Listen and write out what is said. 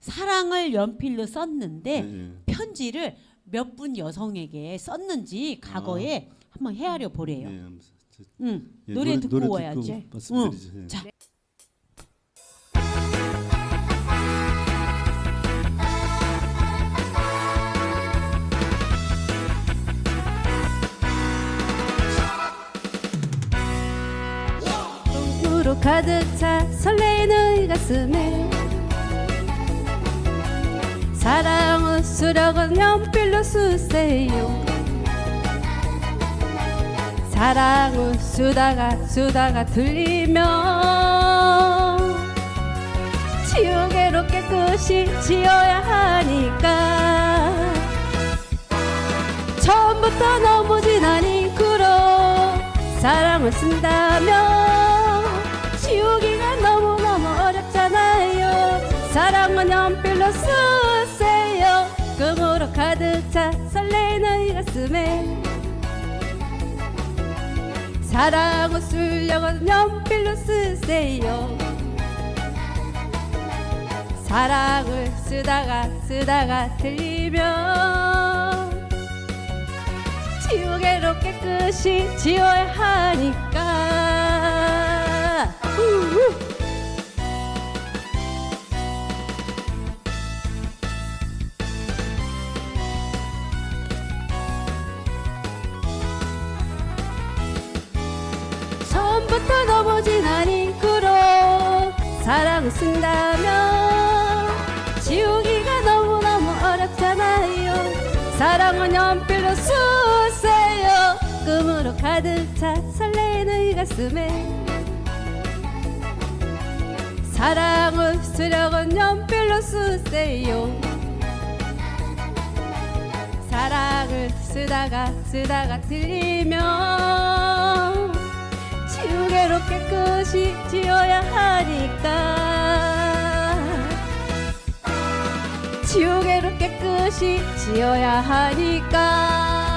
사랑을 연필로 썼는데 예. 편지를 몇 분 여성에게 썼는지 과거에 한번 헤아려 보래요. 예, 저- 응. 예, 노래, 듣고 와야지. 말씀드리죠. 예. 자. 가득 차 설레는 가슴에 사랑은 수력은 연필로 쓰세요. 사랑은 수다가 수다가 들리면 지우개로 깨끗이 지어야 하니까. 처음부터 넘어진 아니구로 사랑을 쓴다면 지우기가 너무너무 어렵잖아요. 사랑은 연필로 쓰 가슴에 사랑은 쓰려고 연필로 쓰세요. 사랑을 쓰다가 쓰다가 들리면 지우개로 깨끗이 지워야 하니까 처음부터 넘어진 아니구로 사랑을 쓴다면 지우기가 너무너무 어렵잖아요. 사랑은 연필로 쓰세요. 꿈으로 가득 차 설레는 이 가슴에 사랑을 쓰려고 연필로 쓰세요. 사랑을 쓰다가 쓰다가 지우개로 깨끗이 지어야 하니까. 지우개로 깨끗이 지어야 하니까